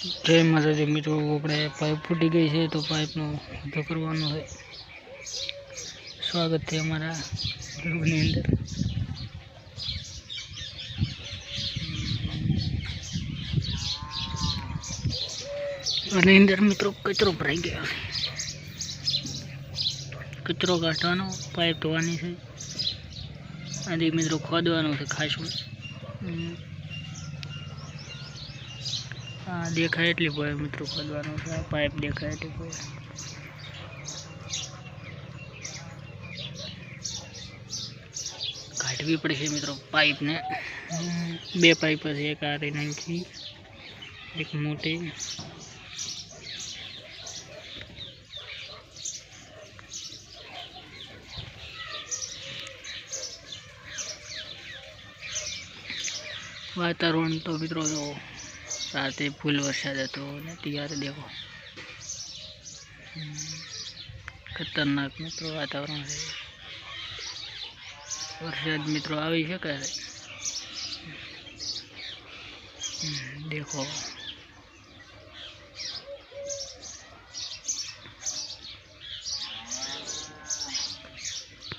જય માતાજી મિત્રો, આપણે પાઇપ ફૂટી ગઈ છે, તો પાઇપનો ઉપયોગ કરવાનો છે સ્વાગત છે અમારા ગ્રુપની અંદર. અને અંદર મિત્રો કચરો ભરાઈ ગયો કચરો કાઢવાનો પાઇપ ધોવાની છે. અને મિત્રો ખોદવાનું છે ખાસું. હા દેખાય એટલી ભાઈ મિત્રો ખોદવાનું છે, આ પાઇપ દેખાય એટલી પડે કાઢવી પડશે મિત્રો પાઇપને. બે પાઇપ છે, એક આ રહી એક મોટી. વાતાવરણ તો મિત્રો જો રાતે ફૂલ વરસાદ હતો અને ત્યારે દેખો. ખતરનાક મિત્રો વાતાવરણ છે. વરસાદ મિત્રો આવી શકે દેખો.